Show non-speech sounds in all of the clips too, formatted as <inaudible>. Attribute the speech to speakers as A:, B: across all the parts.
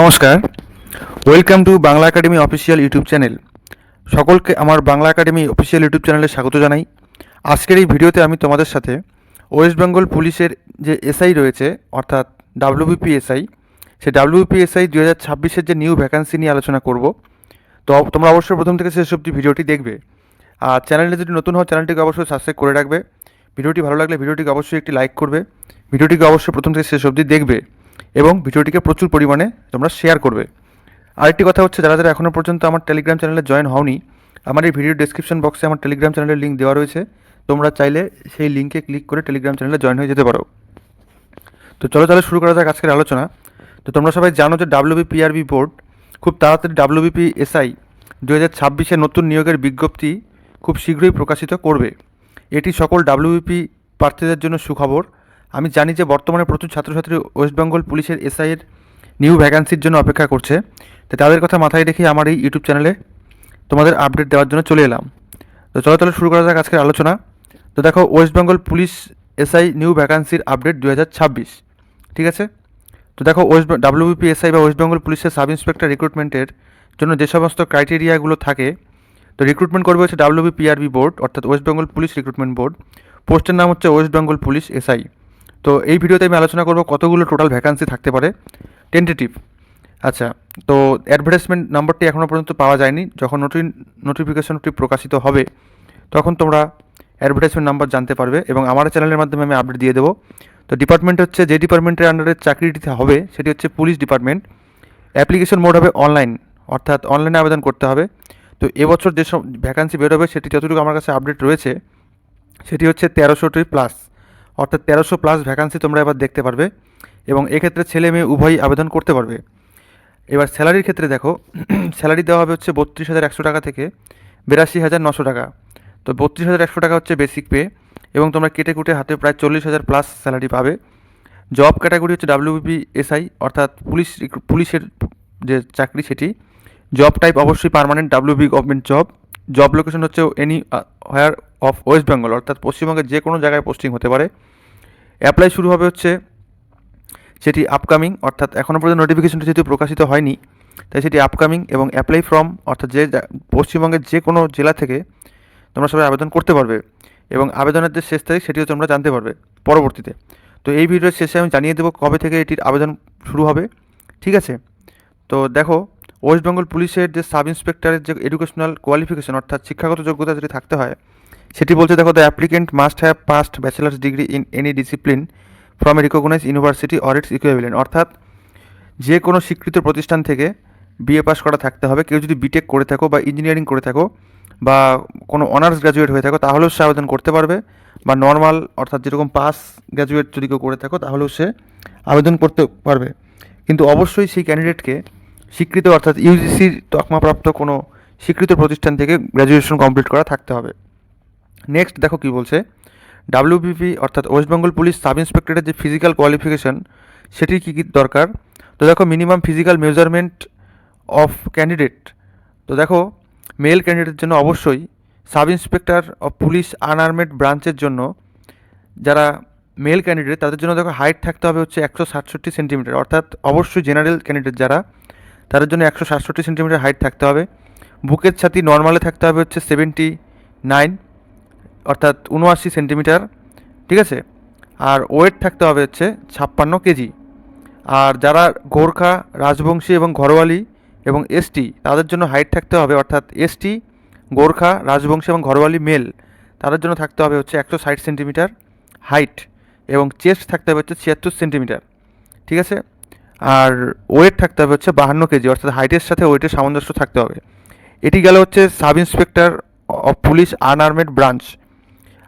A: নমস্কার। Welcome to Bangla academy official YouTube channel. সকলকে আমার বাংলা একাডেমি অফিসিয়াল ইউটিউব চ্যানেলে স্বাগত জানাই। আজকের এই ভিডিওতে আমি তোমাদের সাথে ওয়েস্ট বেঙ্গল পুলিশের যে এসআই রয়েছে, অর্থাৎ ডাব্লিউবিপি এসআই সেই ডাব্লিউবিপি এসআই দু হাজার ছাব্বিশের যে নিউ ভ্যাকান্সি নিয়ে আলোচনা করব। তো তোমরা অবশ্যই প্রথম থেকে শেষ অবধি ভিডিওটি দেখবে। আর চ্যানেলে যদি নতুন হও, চ্যানেলটিকে অবশ্যই সাবস্ক্রাইব করে রাখবে। ভিডিওটি ভালো লাগলে ভিডিওটিকে অবশ্যই একটি লাইক করবে। ভিডিওটিকে অবশ্যই প্রথম থেকে শেষ অবধি দেখবে। এবং ভিডিওটিকে প্রচুর পরিমাণে তোমরা শেয়ার করবে। আরেকটি কথা হচ্ছে, যারা যারা এখনও পর্যন্ত আমার টেলিগ্রাম চ্যানেলে জয়েন হওনি, আমার এই ভিডিও ডেসক্রিপশন বক্সে আমার টেলিগ্রাম চ্যানেলের লিঙ্ক দেওয়া রয়েছে। তোমরা চাইলে সেই লিঙ্কে ক্লিক করে টেলিগ্রাম চ্যানেলে জয়েন হয়ে যেতে পারো। তো চলো তাহলে শুরু করা যাক আজকের আলোচনা। তো তোমরা সবাই জানো যে ডাব্লিউবিপিআরবি বোর্ড খুব তাড়াতাড়ি ডাব্লিউবিপি এসআই দু হাজার ছাব্বিশে নতুন নিয়োগের বিজ্ঞপ্তি খুব শীঘ্রই প্রকাশিত করবে। এটি সকল ডাব্লিউবিপি প্রার্থীদের জন্য সুখবর। আমি জানি যে বর্তমানে প্রচুর ছাত্রছাত্রী ওয়েস্ট বেঙ্গল পুলিশের এসআইয়ের নিউ ভ্যাকান্সির জন্য অপেক্ষা করছে। তো তাদের কথা মাথায় রেখে আমার এই ইউটিউব চ্যানেলে তোমাদের আপডেট দেওয়ার জন্য চলে এলাম। তো চলো তাহলে শুরু করা যাক আজকের আলোচনা। তো দেখো, West Bengal police SI new ভ্যাকান্সির update দু হাজার ছাব্বিশ, ঠিক আছে? তো দেখো, ওয়েস্ট ডাব্লিউবিপি এসআই বা ওয়েস্ট বেঙ্গল পুলিশের সাব ইন্সপেক্টর রিক্রুটমেন্টের জন্য যে সমস্ত ক্রাইটেরিয়াগুলো থাকে, তো রিক্রুটমেন্ট করবে হচ্ছে ডাব্লিউবিপিআরবি বোর্ড, অর্থাৎ West Bengal police recruitment board. পোস্টের নাম হচ্ছে ওয়েস্ট বেঙ্গল পুলিশ এসআই। তো এই ভিডিওতে আমি আলোচনা করব কতগুলো টোটাল ভ্যাকান্সি থাকতে পারে টেন্টেটিভ আচ্ছা তো অ্যাডভার্টাইজমেন্ট নাম্বারটি এখনও পর্যন্ত পাওয়া যায়নি। যখন নোটি নোটিফিকেশনটি প্রকাশিত হবে, তখন তোমরা অ্যাডভার্টাইজমেন্ট নাম্বার জানতে পারবে এবং আমার চ্যানেলের মাধ্যমে আমি আপডেট দিয়ে দেবো। তো ডিপার্টমেন্ট হচ্ছে, যে ডিপার্টমেন্টের আন্ডারে চাকরিটি হবে, সেটি হচ্ছে পুলিশ ডিপার্টমেন্ট অ্যাপ্লিকেশন মোড হবে অনলাইন অর্থাৎ অনলাইনে আবেদন করতে হবে। তো এবছর যেসব ভ্যাকান্সি বেরোবে, সেটি যতটুকু আমার কাছে আপডেট রয়েছে, সেটি হচ্ছে তেরোশোটি প্লাস অর্থাৎ তেরোশো প্লাস ভ্যাকান্সি তোমরা এবার দেখতে পারবে এবং এক্ষেত্রে ছেলে মেয়ে উভয়ই আবেদন করতে পারবে। এবার স্যালারির ক্ষেত্রে দেখো, <clears throat> স্যালারি দেওয়া হবে হচ্ছে বত্রিশ হাজার একশো টাকা থেকে বিরাশি হাজার নশো টাকা। তো বত্রিশ হাজার একশো টাকা হচ্ছে বেসিক পে এবং তোমরা কেটে কুটে হাতে প্রায় চল্লিশ হাজার প্লাস স্যালারি পাবে। জব ক্যাটাগরি হচ্ছে ডাব্লিউবিপি এসআই অর্থাৎ পুলিশ পুলিশের যে চাকরি সেটি। জব টাইপ অবশ্যই permanent WB government job job location হচ্ছে anywhere of West Bengal অর্থাৎ পশ্চিমবঙ্গের যে কোনো জায়গায় পোস্টিং হতে পারে। অ্যাপ্লাই শুরু হবে হচ্ছে সেটি আপকামিং অর্থাৎ এখনও পর্যন্ত নোটিফিকেশনটি যেহেতু প্রকাশিত হয়নি, তাই সেটি আপকামিং এবং অ্যাপ্লাই ফর্ম অর্থাৎ যে পশ্চিমবঙ্গের যে কোনো জেলা থেকে তোমরা সবাই আবেদন করতে পারবে এবং আবেদনের যে শেষ তারিখ সেটিও তোমরা জানতে পারবে পরবর্তীতে। তো এই ভিডিওর শেষে আমি জানিয়ে দেবো কবে থেকে এটির আবেদন শুরু হবে, ঠিক আছে? তো দেখো ওয়েস্ট বেঙ্গল পুলিশের যে সাব ইন্সপেক্টরের যে এডুকেশনাল কোয়ালিফিকেশন অর্থাৎ শিক্ষাগত যোগ্যতা যেটি থাকতে হয় সেটি বলছে, দেখো the applicant must have past bachelors degree in any discipline from a recognise university or its equivalent অর্থাৎ, যে কোনো স্বীকৃত প্রতিষ্ঠান থেকে বিএ পাস করা থাকতে হবে। কেউ যদি বিটেক করে থাকো বা ইঞ্জিনিয়ারিং করে থাকো বা কোনো অনার্স গ্র্যাজুয়েট হয়ে থাকো, তাহলেও সে আবেদন করতে পারবে। বা নর্মাল অর্থাৎ যেরকম পাস গ্র্যাজুয়েট যদি কেউ করে থাকো, তাহলেও সে আবেদন করতে পারবে। কিন্তু অবশ্যই সেই ক্যান্ডিডেটকে স্বীকৃত, অর্থাৎ ইউজিসির তকমাপ্রাপ্ত কোনো স্বীকৃত প্রতিষ্ঠান থেকে গ্র্যাজুয়েশন কমপ্লিট করা থাকতে হবে। নেক্সট দেখো কী বলছে। ডাব্লিউবিপি অর্থাৎ ওয়েস্ট বেঙ্গল পুলিশ সাব ইন্সপেক্টরের যে ফিজিক্যাল কোয়ালিফিকেশন সেটি কী কী দরকার? তো দেখো minimum physical measurement of candidate তো দেখো মেল ক্যান্ডিডেটের জন্য অবশ্যই sub inspector of police unarmed ব্রাঞ্চের জন্য যারা মেল ক্যান্ডিডেট তাদের জন্য দেখো হাইট থাকতে হবে হচ্ছে একশো সাতষট্টি সেন্টিমিটার অর্থাৎ অবশ্যই জেনারেল ক্যান্ডিডেট যারা, তাদের জন্য একশো সাতষট্টি সেন্টিমিটার হাইট থাকতে হবে। বুকের ছাতি নর্মালে থাকতে হবে হচ্ছে সেভেন্টি নাইন অর্থাৎ উনআশি সেন্টিমিটার, ঠিক আছে? আর ওয়েট থাকতে হবে হচ্ছে ছাপ্পান্ন কেজি। আর যারা গোর্খা, রাজবংশী এবং ঘরোয়ালি এবং এসটি তাদের জন্য হাইট থাকতে হবে অর্থাৎ এসটি গোর্খা, রাজবংশী এবং ঘরোয়ালি মেল তাদের জন্য থাকতে হবে হচ্ছে একশো ষাট সেন্টিমিটার হাইট এবং চেস্ট থাকতে হবে হচ্ছে ছিয়াত্তর সেন্টিমিটার, ঠিক আছে? আর ওয়েট থাকতে হবে হচ্ছে বাহান্ন কেজি, অর্থাৎ হাইটের সাথে ওয়েটের সামঞ্জস্য থাকতে হবে। এটি গেল হচ্ছে sub inspector of police unarmed branch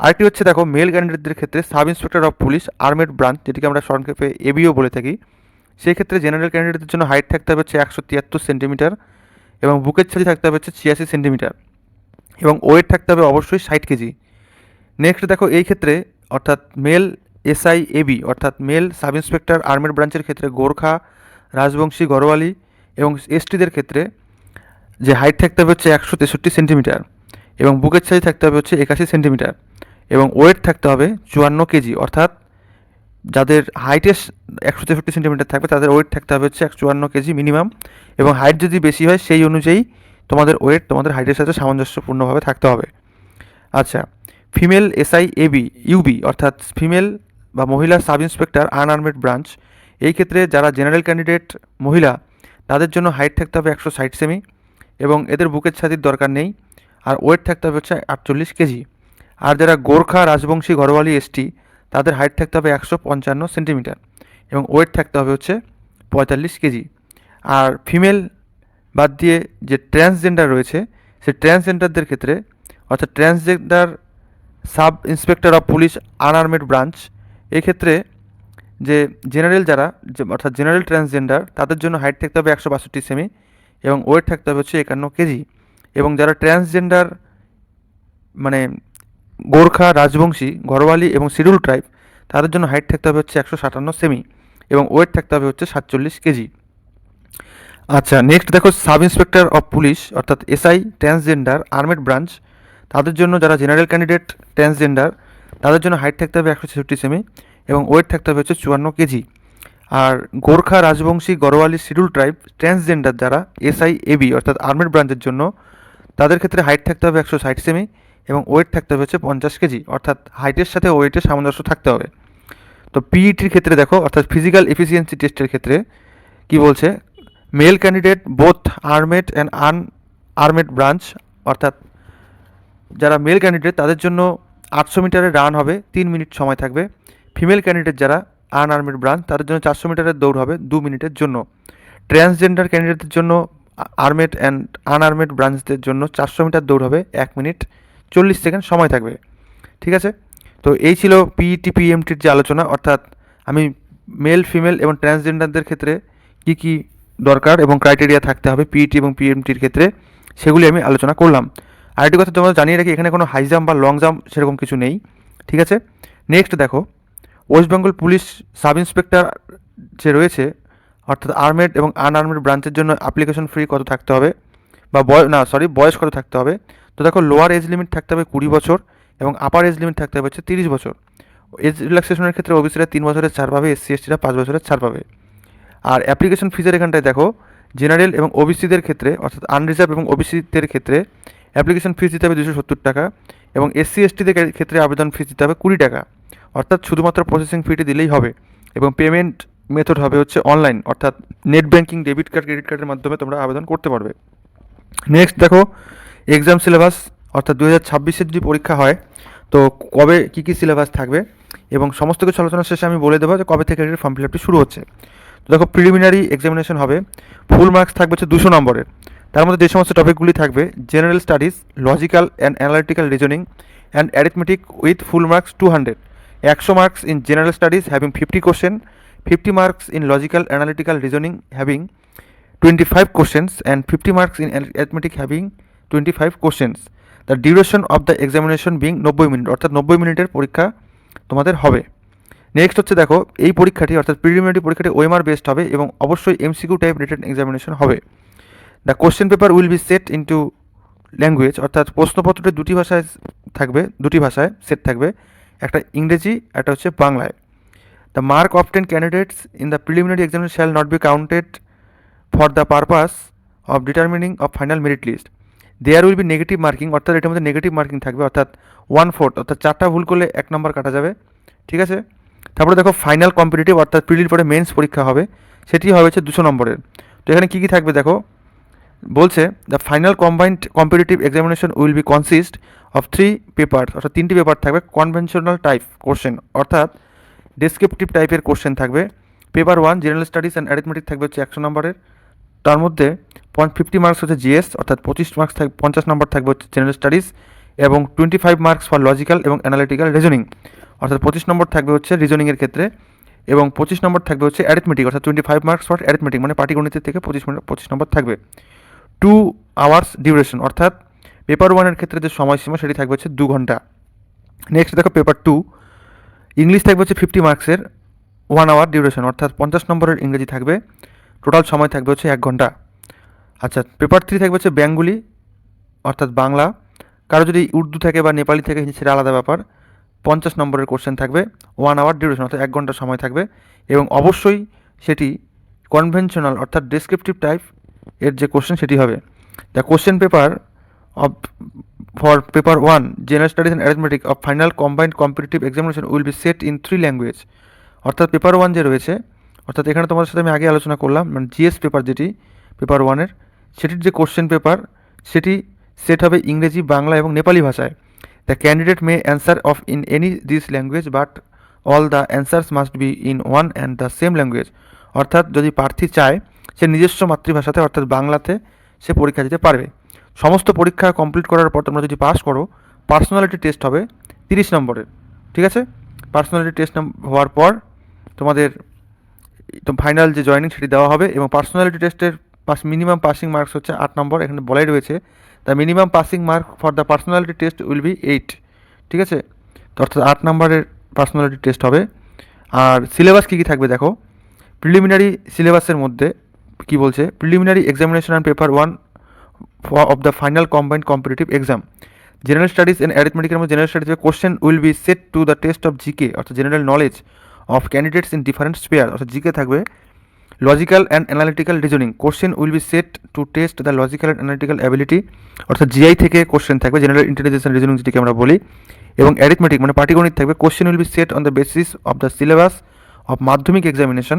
A: আরেকটি হচ্ছে দেখো মেল ক্যান্ডিডেটদের ক্ষেত্রে sub inspector of police armed branch যেটিকে আমরা সংক্ষেপে এবিও বলে থাকি, সেই ক্ষেত্রে জেনারেল ক্যান্ডিডেটদের জন্য হাইট থাকতে হবে হচ্ছে একশো তিয়াত্তর সেন্টিমিটার এবং বুকের ছাতি থাকতে হবে হচ্ছে ছিয়াশি সেন্টিমিটার এবং ওয়েট থাকতে হবে অবশ্যই ষাট কেজি। নেক্সট দেখো, এই ক্ষেত্রে অর্থাৎ মেল এসআই এবি অর্থাৎ মেল সাব ইন্সপেক্টর আর্মেড ব্রাঞ্চের ক্ষেত্রে গোর্খা, রাজবংশী গরওয়ালি এবং এসটিদের ক্ষেত্রে যে হাইট থাকতে হবে হচ্ছে একশো তেষট্টি সেন্টিমিটার এবং বুকের ছাতি থাকতে হবে হচ্ছে একাশি সেন্টিমিটার এবং ওয়েট থাকতে হবে চুয়ান্ন কেজি, অর্থাৎ যাদের হাইটের একশো তেষট্টি সেন্টিমিটার থাকবে, তাদের ওয়েট থাকতে হবে হচ্ছে এক চুয়ান্ন কেজি মিনিমাম এবং হাইট যদি বেশি হয়, সেই অনুযায়ী তোমাদের ওয়েট তোমাদের হাইটের সাথে সামঞ্জস্যপূর্ণভাবে থাকতে হবে। আচ্ছা ফিমেল এসআই এবি ইউবি অর্থাৎ ফিমেল বা মহিলা সাব ইন্সপেক্টর আনআর্মেড ব্রাঞ্চ এই ক্ষেত্রে যারা জেনারেল ক্যান্ডিডেট মহিলা, তাদের জন্য হাইট থাকতে হবে একশো ষাট সেমি এবং এদের বুকের ছাতির দরকার নেই, আর ওয়েট থাকতে হবে হচ্ছে আটচল্লিশ কেজি। আর যারা গোর্খা, রাজবংশী, ঘরোয়ালি এসটি, তাদের হাইট থাকতে হবে একশো পঞ্চান্ন সেন্টিমিটার এবং ওয়েট থাকতে হবে হচ্ছে পঁয়তাল্লিশ কেজি। আর ফিমেল বাদ দিয়ে যে ট্রান্সজেন্ডার রয়েছে সেই ট্রান্সজেন্ডারদের ক্ষেত্রে, অর্থাৎ transgender sub inspector of police unarmed branch এক্ষেত্রে যে জেনারেল যারা অর্থাৎ জেনারেল ট্রান্সজেন্ডার তাদের জন্য হাইট থাকতে হবে একশো বাষট্টি সেমি এবং ওয়েট থাকতে হবে হচ্ছে একান্ন কেজি। এবং যারা ট্রান্সজেন্ডার মানে গোর্খা, রাজবংশী, ঘরোয়ালি এবং শিডিউল ট্রাইব, তাদের জন্য হাইট থাকতে হবে হচ্ছে একশো সাতান্ন সেমি এবং ওয়েট থাকতে হবে হচ্ছে সাতচল্লিশ কেজি। আচ্ছা নেক্সট দেখো সাব ইন্সপেক্টর অফ পুলিশ অর্থাৎ এসআই, ট্রান্সজেন্ডার, আর্মেড ব্রাঞ্চ, তাদের জন্য যারা জেনারেল ক্যান্ডিডেট ট্রান্সজেন্ডার, তাদের জন্য হাইট থাকতে হবে একশো ছেষট্টি সেমি এবং ওয়েট থাকতে হবে হচ্ছে চুয়ান্ন কেজি। আর Gorkha, Rajbanshi Garhwali scheduled tribe, transgender যারা, এসআই এবি অর্থাৎ আর্মেড ব্রাঞ্চের জন্য, তাদের ক্ষেত্রে হাইট থাকতে হবে একশো ষাট সেমি এবং ওয়েট থাকতে হবে হচ্ছে পঞ্চাশ কেজি, অর্থাৎ হাইটের সাথে ওয়েটের সামঞ্জস্য থাকতে হবে। তো পিইটির ক্ষেত্রে দেখো, অর্থাৎ ফিজিক্যাল এফিসিয়েন্সি টেস্টের ক্ষেত্রে কি বলছে? Male candidate both armed and unarmed branch অর্থাৎ যারা মেল ক্যান্ডিডেট তাদের জন্য আটশো মিটারের রান হবে, তিন মিনিট সময় থাকবে। ফিমেল ক্যান্ডিডেট যারা আনআর্মেড ব্রাঞ্চ তাদের জন্য চারশো মিটারের দৌড় হবে দু মিনিটের জন্য। ট্রান্সজেন্ডার ক্যান্ডিডেটদের জন্য আর্মেড অ্যান্ড আনআর্মেড ব্রাঞ্চদের জন্য চারশো মিটার দৌড় হবে এক মিনিট। চল্লিশ সেকেন্ড সময় থাকবে। ঠিক আছে? তো এই ছিল পিইটি পিএমটির যে আলোচনা, অর্থাৎ আমি মেল ফিমেল এবং ট্রান্সজেন্ডারদের ক্ষেত্রে কী কী দরকার এবং ক্রাইটেরিয়া থাকতে হবে পিইটি এবং পিএমটির ক্ষেত্রে, সেগুলি আমি আলোচনা করলাম। আরেকটি কথা তোমাদের জানিয়ে রাখি এখানে কোনো হাই জাম্প বা লং জাম্প সেরকম কিছু নেই। ঠিক আছে? নেক্সট দেখো West Bengal police sub inspector যে রয়েছে, অর্থাৎ আর্মেড এবং আনআর্মেড ব্রাঞ্চের জন্য অ্যাপ্লিকেশন ফ্রি কত থাকতে হবে? বা বয়, না সরি বয়স কত থাকতে হবে। তো দেখো লোয়ার এজ লিমিট থাকতে হবে কুড়ি বছর এবং আপার এজ লিমিট থাকতে হবে হচ্ছে তিরিশ বছর। এজ রিল্যাক্সেশনের ক্ষেত্রে ওবিসিরা তিন বছরের ছাড় পাবে এসসি এসটিরা পাঁচ বছরের ছাড় পাবে। আর অ্যাপ্লিকেশন ফিজের এখানটায় দেখো জেনারেল এবং ওবিসিদের ক্ষেত্রে, অর্থাৎ আনরিজার্ভ এবং ওবিসিদের ক্ষেত্রে অ্যাপ্লিকেশন ফিস দিতে হবে দুশো সত্তর টাকা এবং এসসি এসটিদের ক্ষেত্রে আবেদন ফিস দিতে হবে কুড়ি টাকা। অর্থাৎ শুধুমাত্র প্রসেসিং ফিটি দিলেই হবে এবং পেমেন্ট মেথড হবে হচ্ছে অনলাইন অর্থাৎ net banking debit card credit কার্ডের মাধ্যমে তোমরা আবেদন করতে পারবে। নেক্সট দেখো এক্সাম সিলেবাস অর্থাৎ দু হাজার ছাব্বিশের যদি পরীক্ষা হয়, তো কবে কী কী সিলেবাস থাকবে? এবং সমস্ত কিছু আলোচনা শেষে আমি বলে দেবো যে কবে থেকে ফর্ম ফিল আপটি শুরু হচ্ছে। তো দেখো প্রিলিমিনারি এক্সামিনেশন হবে। ফুল মার্কস থাকবে হচ্ছে দুশো নম্বরের। তার মধ্যে যে সমস্ত টপিকগুলি থাকবে general studies logical and analytical reasoning and arithmetic with full marks two hundred একশো marks in general studies having fifty question fifty marks in logical analytical reasoning having twenty five questions and fifty marks in arithmetic having twenty five questions the duration of the examination being নব্বই minute অর্থাৎ নব্বই মিনিটের পরীক্ষা তোমাদের হবে। Next হচ্ছে দেখো, এই পরীক্ষাটি, অর্থাৎ প্রিলিমিনারি পরীক্ষাটি ওএমআর বেসড হবে এবং অবশ্যই এমসিকিউ টাইপ রিটেন এক্সামিনেশন হবে। The question paper will be set into language অর্থাৎ প্রশ্নপত্রটি দুটি ভাষায় থাকবে, দুটি ভাষায় সেট থাকবে, একটা ইংরেজি, একটা হচ্ছে বাংলায়। The mark of ten candidates in the preliminary examination shall not be counted for the purpose of determining of final merit list there will be negative marking অর্থাৎ এটার মধ্যে নেগেটিভ মার্কিং থাকবে, অর্থাৎ ওয়ান ফোর্থ অর্থাৎ চারটা ভুল করলে এক নম্বর কাটা যাবে, ঠিক আছে? তারপরে দেখো ফাইনাল কম্পিটিটিভ অর্থাৎ প্রিলির পরে মেন্স পরীক্ষা হবে, সেটি হবে হচ্ছে দুশো নম্বরের। তো এখানে কী কী থাকবে দেখো? বলছে the final combined competitive examination will be consist of three paper অর্থাৎ তিনটি পেপার থাকবে কনভেনশনাল টাইপ কোশ্চেন অর্থাৎ ডেসক্রিপটিভ টাইপের কোশ্চেন থাকবে। Paper one general studies and arithmetic থাকবে হচ্ছে একশো নম্বরের। তার মধ্যে পয়েন্ট ফিফটি মার্কস হচ্ছে জিএস অর্থাৎ পঁচিশ মার্কস থাকবে পঞ্চাশ নম্বর থাকবে হচ্ছে জেনারেল স্টাডিজ এবং twenty five marks for logical এবং অ্যানালিটিক্যাল রিজনিং অর্থাৎ পঁচিশ নম্বর থাকবে হচ্ছে রিজনিংয়ের ক্ষেত্রে এবং পঁচিশ নম্বর থাকবে হচ্ছে অ্যারিথমেটিক অর্থাৎ twenty five marks for arithmetic মানে পাটিগণিতের থেকে পঁচিশ পঁচিশ নম্বর থাকবে। টু আওয়ার্স ডিউরেশন অর্থাৎ পেপার ওয়ানের ক্ষেত্রে যে সময়সীমা সেটি থাকবে হচ্ছে দু ঘণ্টা। নেক্সট দেখো পেপার টু ইংলিশ থাকবে হচ্ছে ফিফটি মার্কসের ওয়ান আওয়ার ডিউরেশন অর্থাৎ পঞ্চাশ নম্বরের ইংরেজি থাকবে। টোটাল সময় থাকবে হচ্ছে এক ঘণ্টা। আচ্ছা পেপার থ্রি থাকবে হচ্ছে বেঙ্গলি অর্থাৎ বাংলা। কারও যদি উর্দু থাকে বা নেপালি থেকে, সেটা আলাদা ব্যাপার। পঞ্চাশ নম্বরের কোশ্চেন থাকবে ওয়ান আওয়ার ডিউরেশন অর্থাৎ এক ঘণ্টা সময় থাকবে। এবং অবশ্যই সেটি কনভেনশনাল অর্থাৎ ডেসক্রিপটিভ টাইপের যে কোশ্চেন সেটি হবে। The question paper of for paper one general studies and arithmetic of final combined competitive examination will be set in three language অর্থাৎ পেপার ওয়ান যে রয়েছে অর্থাৎ এখানে তোমাদের সাথে আমি আগে আলোচনা করলাম মানে জিএস পেপার যেটি পেপার ওয়ানের সেটির যে কোশ্চেন পেপার সেটি সেট হবে ইংরেজি, বাংলা এবং নেপালি ভাষায়। The candidate may answer of in any this language but all the answers must be in one and the same language অর্থাৎ যদি প্রার্থী চায়, সে নিজস্ব মাতৃভাষাতে, অর্থাৎ বাংলাতে সে পরীক্ষা দিতে পারবে। সমস্ত পরীক্ষা কমপ্লিট করার পর তোমরা যদি পাস করো পার্সোনালিটি টেস্ট হবে তিরিশ নম্বরের। ঠিক আছে? পার্সোনালিটি টেস্ট হওয়ার পর তোমাদের তো ফাইনাল যে জয়েনিং সেটি দেওয়া হবে এবং পার্সোনালিটি টেস্টের পাস মিনিমাম পাসিং মার্কস হচ্ছে আট নম্বর, এখানে বলাই রয়েছে। The minimum passing mark for the personality test will be eight ঠিক আছে? তো অর্থাৎ আট নম্বরের পার্সোনালিটি টেস্ট হবে। আর সিলেবাস কী কী থাকবে দেখো? প্রিলিমিনারি সিলেবাসের মধ্যে কি বলছে? Preliminary examination and paper one of the final combined competitive exam general studies and অ্যারিথমেটিকের মধ্যে general স্টাডিজের question will be set to the test of GK অর্থাৎ general knowledge of candidates in different sphere অর্থাৎ GK থাকবে logical and analytical reasoning question will be set to test the logical and analytical ability অর্থাৎ GI থেকে question থাকবে general intelligence reasoning যেটিকে আমরা বলি, এবং অ্যারিথমেটিক মানে পাটিগণিত থাকবে। Question will be set on the basis of the syllabus of Madhyamik examination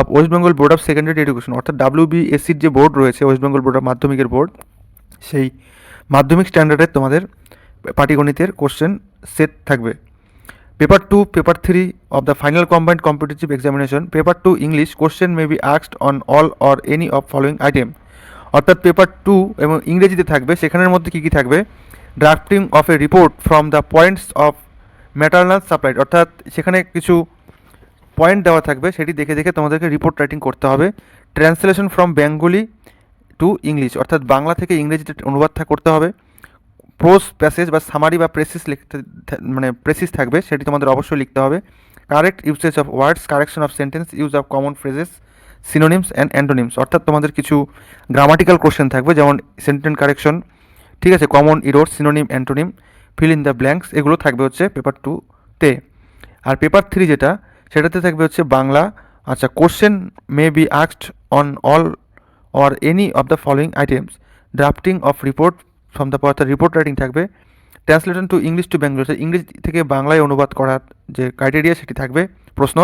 A: of West Bengal board of secondary education অর্থাৎ ডাব্লিউবিএসসির যে বোর্ড রয়েছে ওয়েস্ট বেঙ্গল বোর্ড অফ মাধ্যমিকের বোর্ড সেই মাধ্যমিক স্ট্যান্ডার্ডের তোমাদের পাটিগণিতের কোশ্চেন সেট থাকবে। Paper two paper three of the final combined competitive examination paper two English question may be আক্সড on all or any of following item অর্থাৎ paper two এবং ইংরেজিতে থাকবে, সেখানের মধ্যে কী কী থাকবে? Drafting of a report from the points of material supplied অর্থাৎ সেখানে কিছু পয়েন্ট দেওয়া থাকবে, সেটি দেখে দেখে তোমাদেরকে রিপোর্ট রাইটিং করতে হবে। Translation from Bengali to English অর্থাৎ বাংলা থেকে ইংরেজিতে অনুবাদ করতে হবে। প্রোস প্যাসেজ বা সামারি বা প্রেসিস লিখতে মানে প্রেসিস থাকবে, সেটি তোমাদের অবশ্যই লিখতে হবে। Correct usage of words correction of sentence use of common phrases synonyms and antonyms অর্থাৎ তোমাদের কিছু গ্রামাটিক্যাল কোশ্চেন থাকবে, যেমন সেন্টেন্স কারেকশন ঠিক আছে common error synonym antonym fill in the blanks এগুলো থাকবে হচ্ছে পেপার টুতে আর পেপার থ্রি যেটা, সেটাতে থাকবে হচ্ছে বাংলা। আচ্ছা question may be আক্সড on all or any of the following items drafting of report from the অর্থাৎ রিপোর্ট রাইটিং থাকবে translation to English to Bengal ইংরেজি থেকে বাংলায় অনুবাদ করার যে ক্রাইটেরিয়া সেটি থাকবে, প্রশ্ন,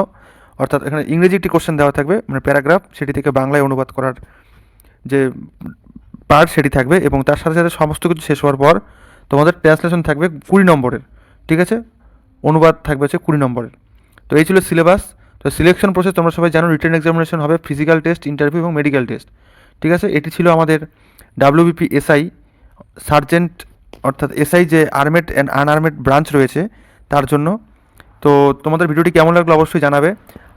A: অর্থাৎ এখানে ইংরেজি একটি কোশ্চেন দেওয়া থাকবে মানে প্যারাগ্রাফ সেটি থেকে বাংলায় অনুবাদ করার যে পার্ট সেটি থাকবে এবং তার সাথে সাথে সমস্ত কিছু শেষ হওয়ার পর তোমাদের ট্রান্সলেশন থাকবে কুড়ি নম্বরের, ঠিক আছে? অনুবাদ থাকবে হচ্ছে কুড়ি নম্বরের। তো এই ছিল সিলেবাস তো সিলেকশন প্রসেস তোমরা সবাই জানো রিটার্ন এক্সামিনেশন হবে ফিজিক্যাল টেস্ট ইন্টারভিউ এবং মেডিকেল টেস্ট ঠিক আছে? এটি ছিল আমাদের ডাব্লিউবিপি এসআই সার্জেন্ট অর্থাৎ এসআই যে আর্মেড অ্যান্ড আনআর্মেড ব্রাঞ্চ রয়েছে, তার জন্য। তো তোমাদের ভিডিওটি কেমন লাগল অবশ্যই জানাবে।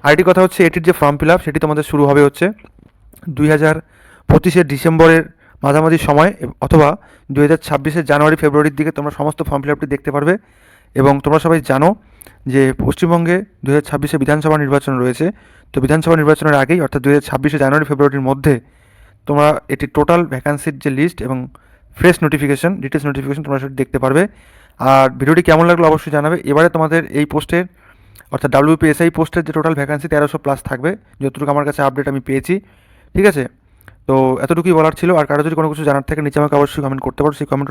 A: আরেকটি কথা হচ্ছে, এটির যে ফর্ম ফিল আপ, সেটি তোমাদের শুরু হবে হচ্ছে দুই হাজার পঁচিশের ডিসেম্বরের মাঝামাঝি সময়, অথবা দুই হাজার ছাব্বিশের জানুয়ারি, ফেব্রুয়ারির দিকে তোমরা সমস্ত ফর্ম ফিল আপটি দেখতে পারবে। এবং তোমরা সবাই জানো যে পশ্চিমবঙ্গে দু হাজার ছাব্বিশে বিধানসভা নির্বাচন রয়েছে। তো বিধানসভা নির্বাচনের আগেই, অর্থাৎ দু হাজার ছাব্বিশে জানুয়ারি, ফেব্রুয়ারির মধ্যে তোমরা এটি টোটাল ভ্যাকান্সির যে লিস্ট এবং ফ্রেশ নোটিফিকেশন ডিটেলস নোটিফিকেশন তোমরা সেটি দেখতে পারবে। আর ভিডিওটি কেমন লাগল অবশ্যই জানাবে। এবারে তোমাদের এই পোস্টের অর্থাৎ ডাব্লিউপিএসআই পোস্টের যে টোটাল ভ্যাকান্সি তেরোশো প্লাস থাকবে, যতটুকু আমার কাছে আপডেট আমি পেয়েছি, ঠিক আছে? তো এতটুকুই বলার ছিল। আর কারও যদি কোনো কিছু জানার থাকে, নিচে আমাকে অবশ্যই কমেন্ট করতে পারো। সেই কমেন্ট